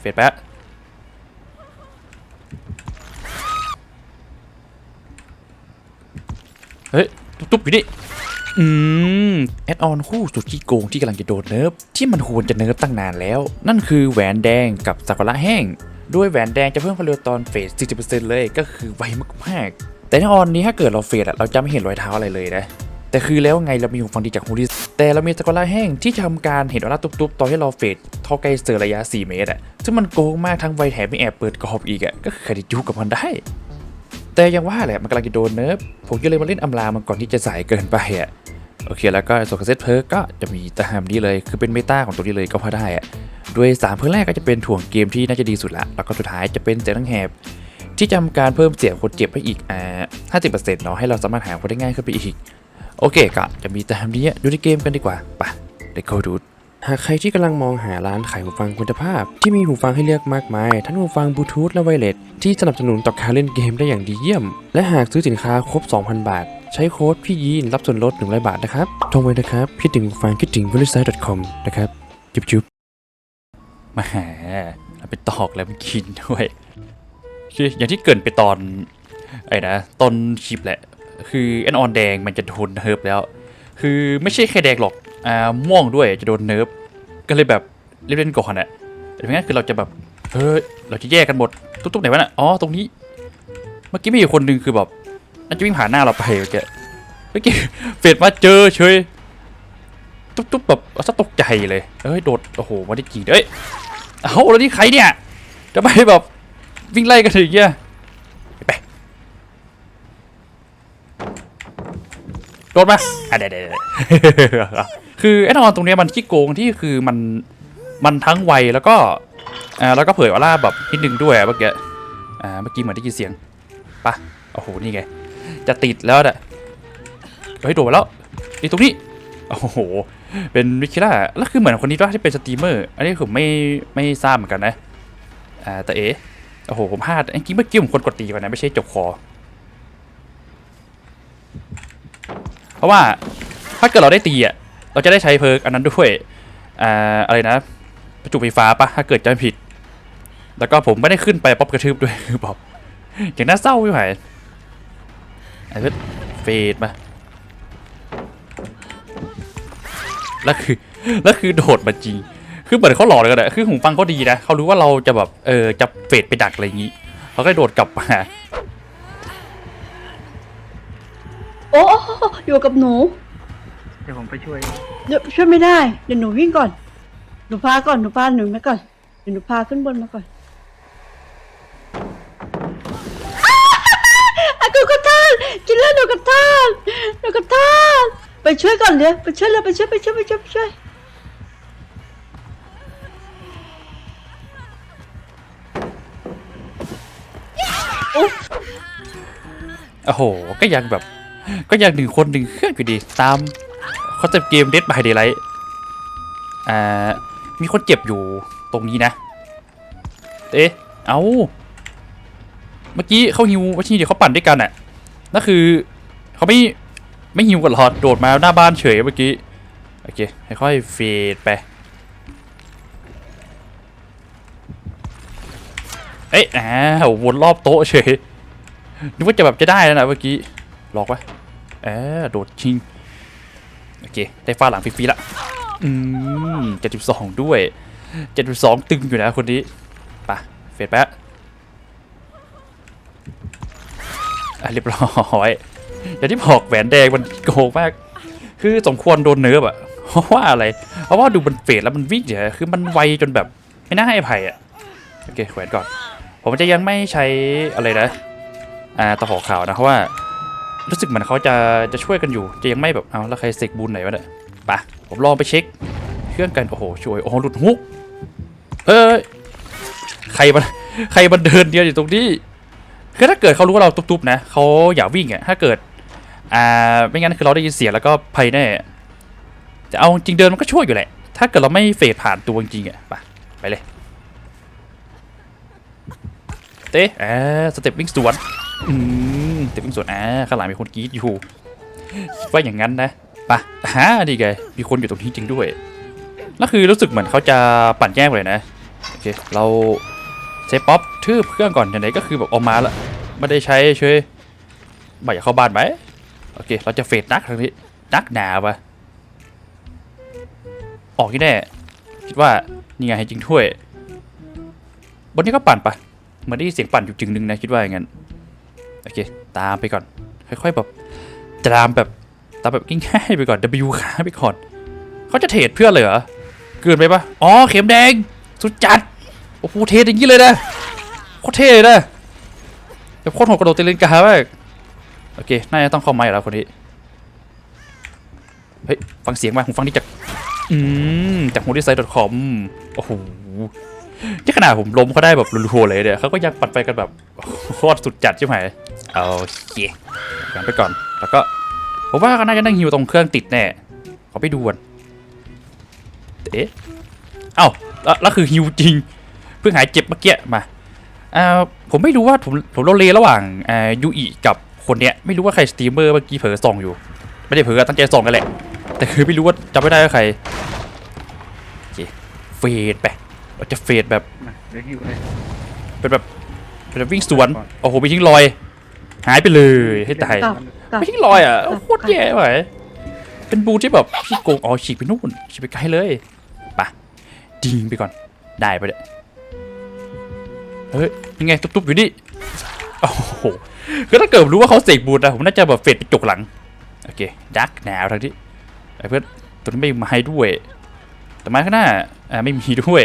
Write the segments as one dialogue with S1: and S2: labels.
S1: เฟดแป๊ะเฮ้ย ตุ๊บๆอยู่นี่ อืม แอดออนคู่สุดขี้โกงที่กำลังจะโดนเนิร์ฟที่มันควรจะเนิร์ฟตั้งนานแล้ว นั่นคือแหวนแดงกับซากุระแห้ง ด้วยแหวนแดงจะเพิ่มความเร็วตอนเฟส40%เลยก็คือไวมากๆ แต่ในออนนี้ถ้าเกิดเราเฟสอะเราจะไม่เห็นรอยเท้าอะไรเลยนะ แต่คือแล้วไงเรามีหูฟังดีจากฮูลิสแต่เรามีซากุระแห้งที่ทำการเห็นออร่าตุบๆตอนที่เราเฟดท่าใกล้เซอร์ระยะ 4 เมตรอะซึ่งมันโกงมากทั้งไวแถมไม่แอบเปิดกรอบอีกอะก็คือใครจะยุ่งกับมันได้แต่ยังว่าแหละมันกำลังจะโดนเนิร์ฟผมก็เลยมาเล่นอำลามันก่อนที่จะสายเกินไปอะโอเคแล้วก็ส่วนของเซตเพิร์กก็จะมีตามนี้เลยคือเป็นเมตาของตัวนี้เลยก็พอได้อะด้วยสามเพิร์กแรกก็จะเป็นถ่วงเกมที่น่าจะดีสุดละ แล้วก็สุดท้ายจะเป็นเสียงทั้งแหบ ที่จะทำการเพิ่มเสียงคนเจ็บให้อีกอ่า50%เนาะให้เราสามารถหาคนได้ง่ายขึ้นไปอีก โอเคก็จะมีตามนี้ดูในเกมกันดีกว่าไปเด็กเขาดู
S2: หากใครที่กำลังมองหาร้านขายหูฟังคุณภาพ ที่มีหูฟังให้เลือกมากมาย ทั้งหูฟังบลูทูธและไวเลสที่สนับสนุนต่อการเล่นเกมได้อย่างดีเยี่ยม และหากซื้อสินค้าครบ 2,000 บาท ใช้โค้ดพี่ยีนรับส่วนลด100บาทนะครับโทรไว้นะครับ คิดถึงหูฟังคิดถึงบริษัท .com นะครับ จุ๊บจุ๊บ
S1: มาหาเอาไปตอกแล้วมันกินด้วยคืออย่างที่เกินไปตอนไอ้นะตอนคลิปแหละ คือแอนออนแดงมันจะโดนเนิร์ฟแล้ว คือไม่ใช่แค่แดงหรอกอ่าม่วงด้วยจะโดนเนิร์ฟก็เลยแบบเล่นเล่นๆก่อนอะแต่ไม่งั้นคือเราจะแบบเฮ้ยเราจะแยกกันหมดตุ๊กๆไหนวะน่ะอ๋อตรงนี้ เมื่อกี้มีอยู่คนหนึ่งคือแบบน่าจะวิ่งผ่านหน้าเราไปเมื่อกี้เมื่อกี้เฟดมาเจอเฉยตุ๊บๆแบบเอาซะตกใจเลยเอ้ยโดดโอ้โหมาได้จริงเอ้ยเอาแล้วนี่ใครเนี่ยทำไมแบบวิ่งไล่กันอย่างเงี้ยไป โดนมาอะเดี๋ยวเดี๋ยวเดี๋ยวคือแอดออนตรงเนี้ยมันขี้โกงที่คือมันมันทั้งไวแล้วก็อ่าแล้วก็เผยออร่าแบบนิดนึงด้วยอะเมื่อกี้อ่าเมื่อกี้เหมือนได้ยินเสียงปะโอ้โหนี่ไง จะติดแล้วน่ะเฮ้ยโดดมาแล้วนี่ตรงนี้โอ้โหเป็นวิคิล่าแล้วคือเหมือนคนนี้ว่าที่เป็นสตรีมเมอร์ อันนี้ผมไม่ไม่ทราบเหมือนกันนะอ่าแต่เอ๋โอ้โหผมพลาดจริงๆเมื่อกี้ผมคนกดตีไปนะไม่ใช่จกคอ เพราะว่าถ้าเกิดเราได้ตีอะเราจะได้ใช้เพิร์กอันนั้นด้วยอ่าอะไรนะประจุไฟฟ้าปะถ้าเกิดจำผิด แล้วก็ผมไม่ได้ขึ้นไปป๊อปกระทืบด้วยคือแบบอย่างน่าเศร้าไม่ไหวไอ้เพื่อนเฟดมาแล้วคือแล้วคือโดดมาจริงคือเหมือนเขาหลอกเลยกันอะคือหูฟังเขาดีนะเขารู้ว่าเราจะแบบเออจะเฟดไปดักอะไรอย่างนี้เขาก็โดดกลับมา
S3: โอ้อยู่กับหนู
S4: เดี๋ยวผมไปช่วย
S3: เดี๋ยวช่วยไม่ได้ เดี๋ยวหนูวิ่งก่อน หนูพาก่อน หนูพาหนูมาก่อน เดี๋ยวหนูพาขึ้นบนมาก่อนอากูกระทานกินแล้วหนูกระทานหนูกระทานไปช่วยก่อนเลยไปช่วยเลยไปช่วยไปช่วยไปช่วยไปช่วย
S1: โอ้โห ก็ยังแบบ ก็ยังหนึ่งคนหนึ่งเครื่องอยู่ดี ตามเซปต์เกม Dead by Daylight อ่า มีคนเจ็บอยู่ตรงนี้นะ เอ๊ะ เอา เมื่อกี้เขาฮิวว่าที่เดี๋ยวเขาปั่นด้วยกันอะนั่นคือเขาไม่ไม่ฮิวกันหรอโดดมาหน้าบ้านเฉยเมื่อกี้ โอเค ค่อยๆเฟดไป เอ๊ะอ่าวนรอบโต๊ะเฉยนึกว่าจะแบบจะได้แล้วนะเมื่อกี้ ลอกวะเออโดดชิง โอเค ได้ฟาหลังฟรีๆละ อืมเจ็ดสิบสองด้วยเจ็ดสิบสองตึงอยู่นะคนนี้ปะเฟดแป๊ะอะเรียบร้อย อย่างที่บอกแหวนแดงมันโกงมาก คือสมควรโดนเนิร์ฟอะเพราะว่าอะไร เพราะว่าดูมันเฟดแล้วมันวิ่งเฉยคือมันไวจนแบบไม่น่าให้อภัยอะโอเคแขวนก่อน ผมจะยังไม่ใช้อะไรนะ อ่าตะขอข่าวนะเพราะว่า รู้สึกเหมือนเขาจะจะช่วยกันอยู่ จะยังไม่แบบเอาแล้วใครเสกบุญไหนวะเนี่ยปะผมลองไปเช็ค เครื่องกัน โอ้โหช่วยโอ้โหหลุดฮุกเอ้ยใครมันใครมันเดินเดียวอยู่ตรงนี้คือถ้าเกิดเขารู้ว่าเราตุ๊บๆนะเขาอย่าวิ่งอะถ้าเกิดอ่าไม่งั้นคือเราได้ยินเสียงแล้วก็ภัยแน่จะเอาจริงเดินมันก็ช่วยอยู่แหละ ถ้าเกิดเราไม่เฟดผ่านตัวจริงอะไปไปเลย เต้อ่าสเต็ปวิ่งสวน อืมสเต็ปวิ่งสวนอ่าข้างหลังมีคนกรีดอยู่ ว่าอย่างนั้นนะปะฮะดีไงมีคนอยู่ตรงนี้จริงด้วยแล้วคือรู้สึกเหมือนเขาจะปั่นแยกเลยนะโอเคเราเซฟป๊อปทืบเครื่องก่อนไหนๆก็คือแบบออกมาละไม่ได้ใช้เฉยบ่อยากเข้าบ้านไหมโอเค เราจะเฟดนักทางนี้นักหนาปะออกที่แน่คิดว่านี่ไงให้จริงถ้วยบนนี้ก็ปั่นปะเหมือนได้เสียงปั่นอยู่จึงนึงนะคิดว่าอย่างนั้น โอเค ตามไปก่อน ค่อยๆแบบตามแบบตามแบบง่ายๆไปก่อน W ค้าไปก่อนเขาจะเทรดเพื่อเลยเหรอเกินไปปะอ๋อ เข็มแดง สุดจัด โอ้โห เทอย่างนี้เลยนะโคตรเท่เลยนะแบบโคตรโหดกระโดดเตลินกามากโอเค น่าจะต้องเข้าไม้แล้วคนนี้ เฮ้ย ฟังเสียงมาผมฟังนี่จาก อืม จาก h o l y s i t e c o m โอ้โหที่ขนาดผมล้มเขาได้แบบรัวๆเลยเนี่ยเขาก็ยังปัดไปกันแบบโคตรสุดจัดใช่ไหม โอเคกันไปก่อน แล้วก็ผมว่าก็น่าจะนั่งฮิวตรงเครื่องติดแน่ขอไปดูก่อนเอ๊ะเอ้าแล้วแล้วคือฮิวจริง เพิ่งหายเจ็บเมื่อกี้มาอ่าผมไม่รู้ว่าผมผมโลเลระหว่างอ่ายูอิกับคนเนี้ยไม่รู้ว่าใครสตรีมเมอร์เมื่อกี้เผลอส่องอยู่ ไม่ได้เผลอตั้งใจส่องกันแหละ แต่คือไม่รู้ว่าจำไม่ได้ว่าใครโอเคเฟดไปเราจะเฟดแบบ
S4: มาเดี๋ยวหิวเลย
S1: เป็นแบบเป็นแบบวิ่งสวนโอ้โหไปทิ้งรอย หายไปเลยให้ตาย
S3: กลับกลับ
S1: ไม่ทิ้งรอยอะโคตรแย่ไปเป็นบูที่แบบพี่โกงอ๋อฉีกไปนู่นฉีกไปไกลเลยไปะดิงไปก่อนได้ไปะเนี่ยเฮ้ยยังไงตุ๊บๆอยู่นี่โอ้โหคือถ้าเกิดรู้ว่าเขาเสกบูทนะผมน่าจะแบบเฟดไปจกหลังโอเคดักหนาวทางที่ไอ้เพื่อนตัวนี้ไม่มีไม้ด้วย แต่ไม้ข้างหน้าอ่าไม่มีด้วย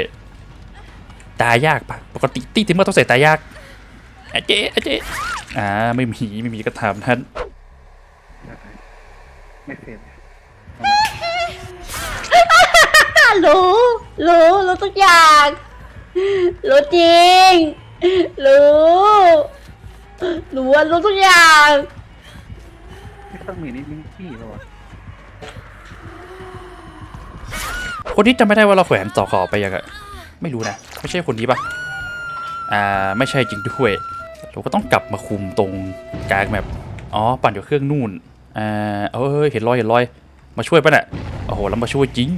S1: ตายยากปะปกติตีติมเมอร์ต้องใส่ตายยากอะเจ๊อะเจ๊ อ่าไม่มีไม่มีก็ทำท่าน
S4: ไม่เสร็จ
S3: รู้รู้รู้ทุกอย่างรู้จริงรู้รู้ว่ารู้ทุกอย่าง
S4: ไม่ต้องมีนิดนึงพี่ป่าวะ
S1: คนที่จำไม่ได้ว่าเราแขวนต่อขอไปยังอะไม่รู้นะ ไม่ใช่คนนี้ปะอ่า ไม่ใช่จริงด้วย เราก็ต้องกลับมาคุมตรงกลางแบบอ๋อปั่นอยู่เครื่องนู่นอ่าเอ้ยเห็นรอยเห็นรอยมาช่วยปะเนี่ยโอ้โหแล้วมาช่วยจริง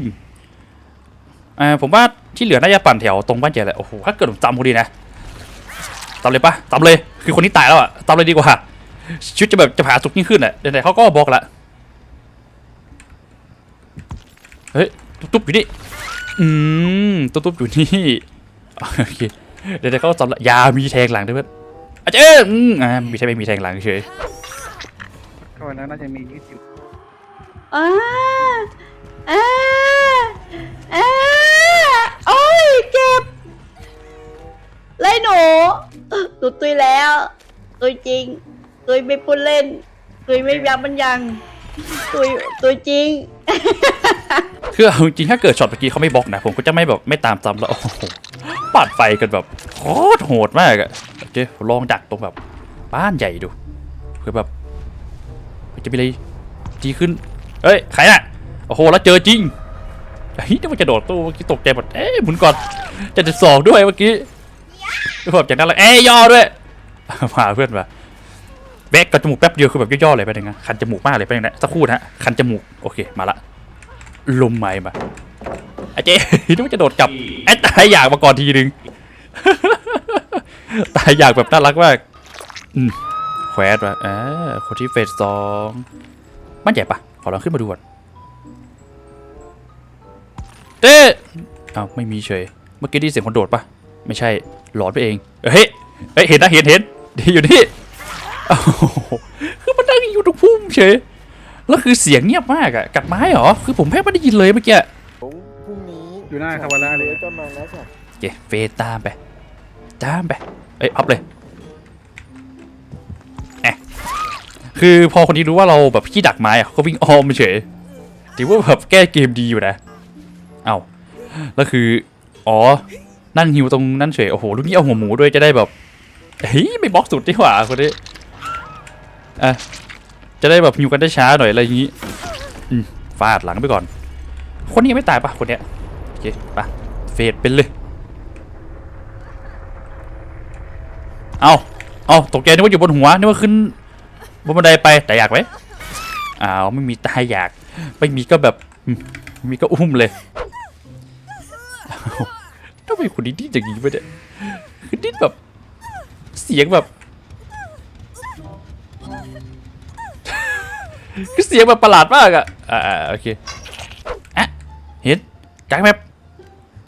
S1: อ่าผมว่าที่เหลือน่าจะปั่นแถวตรงบ้านใหญ่แหละโอ้โหถ้าเกิดผมจำพอดีนะตามเลยปะตามเลยคือคนนี้ตายแล้วอะตามเลยดีกว่าชีวิตจะแบบจะผาสุกยิ่งขึ้นอะเดี๋ยวๆเขาก็บอกละเฮ้ยตุ๊บๆอยู่นี่อืมตุ๊บๆอยู่นี่โอเคเดี๋ยวเขาจำละยามีแทงหลังด้วยเพื่อน อาจารย์อืมอ่ามีใช่ไม่มีแทงหลังเฉย
S4: ก็วันนั้นน่าจะมียืดอยู่
S3: อ้าอ้าอ้าโอ้ยเจ็บไล่หนูหนูตุยแล้วตุยจริงตุยไม่พูดเล่นตุยไม่ยับมันยังตุยตุยจริง
S1: คือเอาจริงๆถ้าเกิดช็อตเมื่อกี้เขาไม่บล็อกนะผมก็จะไม่แบบไม่ตามซ้ำแล้วโอ้โหปาดไฟกันแบบโคตรโหดมากอะโอเคลองดักตรงแบบบ้านใหญ่ดูเพื่อแบบจะมีอะไรดีขึ้นเอ้ยใครน่ะโอ้โหแล้วเจอจริงเฮ้ยนี่มันจะโดดตู้เมื่อกี้ตกใจหมดเอ๊ะหมุนก่อนจะจะสองด้วยเมื่อกี้แบบจากนั้นเลยเอ้ยย่อด้วยมาเพื่อนมาแบกกับจมูกแป๊บเดียวคือแบบย่อๆเลยไปหนึ่งนะคันจมูกมากเลยไปหนึ่งนะสักครู่นะฮะคันจมูกโอเคมาละ ลมไม้มาไอ้เจ๊นึกว่าจะโดดกลับไอ้ตายอยากมาก่อนทีนึง ตายอยากแบบน่ารักมากแควสมาอ่าคนที่เฟสสองมันใหญ่ปะขอลองขึ้นมาดูก่อนเอ๊อ้าวไม่มีเฉย เมื่อกี้ได้เสียงคนโดดปะไม่ใช่หลอนไปเอง เฮ้ยเฮ้ยเห็นนะเห็นเห็นดีอยู่นี่คือมันนั่งอยู่ตรงพุ่มเฉย แล้วคือเสียงเงียบมากอะกัดไม้เหรอ คือผมแทบไม่ได้ยินเลยเมื่อกี้
S5: พรุ่งนี้
S4: อยู่หน้าคาวาร่าเลย
S5: จะมาแล้วค่ะ
S1: โอเคเฟซตามไป ตามไป เอ้ยอัพเลยแอะคือพอคนนี้รู้ว่าเราแบบขี้ดักไม้อะเขาก็วิ่งอ้อมเฉยถือว่าแบบแก้เกมดีอยู่นะ เอ้าแล้วคือ อ๋อ นั่งหิวตรงนั่นเฉย โอ้โห ลูกนี้เอาหัวหมูด้วยจะได้แบบ เฮ้ย ไม่บล็อกสุดดีกว่าคนนี้ อะ จะได้แบบหิวกันได้ช้าหน่อยอะไรอย่างนี้อืมฟาดหลังไปก่อน คนนี้ยังไม่ตายปะคนเนี้ยโอเคไปเฟดเป็นเลย เอาเอาตกใจนึกว่าอยู่บนหัวนึกว่าขึ้นบนบันไดไปแต่อยากไหมอ้าวไม่มีตายอยาก ไม่มีก็แบบมีก็อุ้มเลยทำไมคุณดิ้ดิ้นอย่างนี้ไปเนี่ยคือดิ้นแบบ เสียงแบบ คือเสียงแบบประหลาดมากอะอ่าอ่าโอเคอะเห็นกลางแมป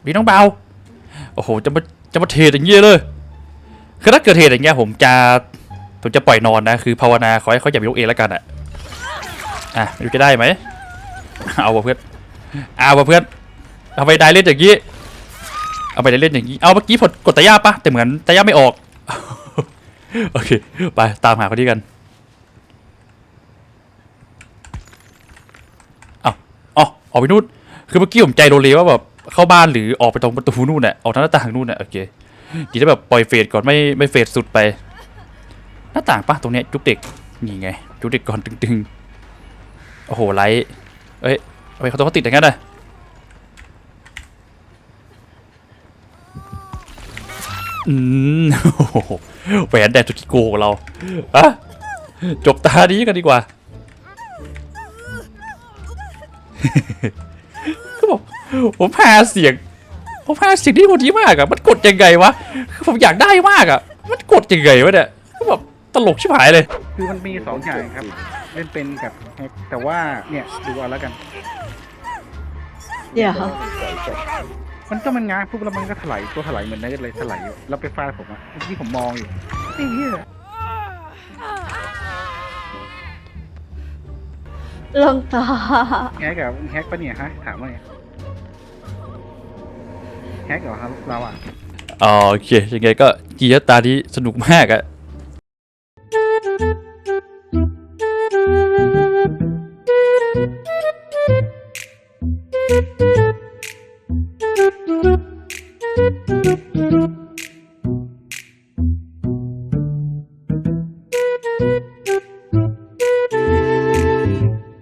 S1: มีน้องเบาโอ้โหจะมาจะมาเทรดอย่างเงี้ยเลยคือถ้าเกิดเหตุอย่างเงี้ยผมจะผมจะปล่อยนอนนะคือภาวนาขอให้เขาอย่าไปยกเองแล้วกันอะอะไม่รู้จะได้ไหมเอาว่ะเพื่อนเอาว่ะเพื่อนเอาไปได้เล่นอย่างงี้เอาไปได้เล่นอย่างงี้เอาเมื่อกี้ผลกดตะย่าปะแต่เหมือนตะย่าไม่ออกโอเคไปตามหาคนนี้กัน อ๋อ ออกไปนู่นคือเมื่อกี้ผมใจโดเลว่าแบบเข้าบ้านหรือออกไปตรงประตูนู่นน่ะออกทางหน้าต่างนู่นน่ะโอเคดีจะแบบปล่อยเฟดก่อนไม่ไม่เฟดสุดไป หน้าต่างปะตรงเนี้ยจุกเด็กนี่ไงจุกเด็กก่อนตึงๆโอ้โหไลท์เอ้ยทำไมเขาต้องเขาติดอย่างนั้นน่ะอืมโอ้โหแหวนแดนจุกิโกของเราอะจบตานี้กันดีกว่า คือผมผมหาเสียงผมหาเสียงที่คนนี้มากอะมันกดยังไงวะคือผมอยากได้มากอะมันกดยังไงวะเนี่ยคือแบบตลกชิบหายเลย
S4: คือมันมีสองอย่างครับ เล่นเป็นกับแฮกแต่ว่าเนี่ยดูเอาแล้วกัน
S3: เดี๋ยว
S4: มันก็มันง้างปุ๊บแล้วมันก็ถลายตัวถลายเหมือนเนิร์ดเลยถลายอยู่แล้วไปฟาดผมอะเมื่อกี้ผมมองอยู่ไอ้เหี้ย
S3: ลงต่อ
S4: แฮกกับแฮกปะเนี่ยฮะถามว่าไงแฮกเหรอครับเราอะ
S1: อ๋อโอเคยังไงก็กีฬาตานี้สนุกมากอะ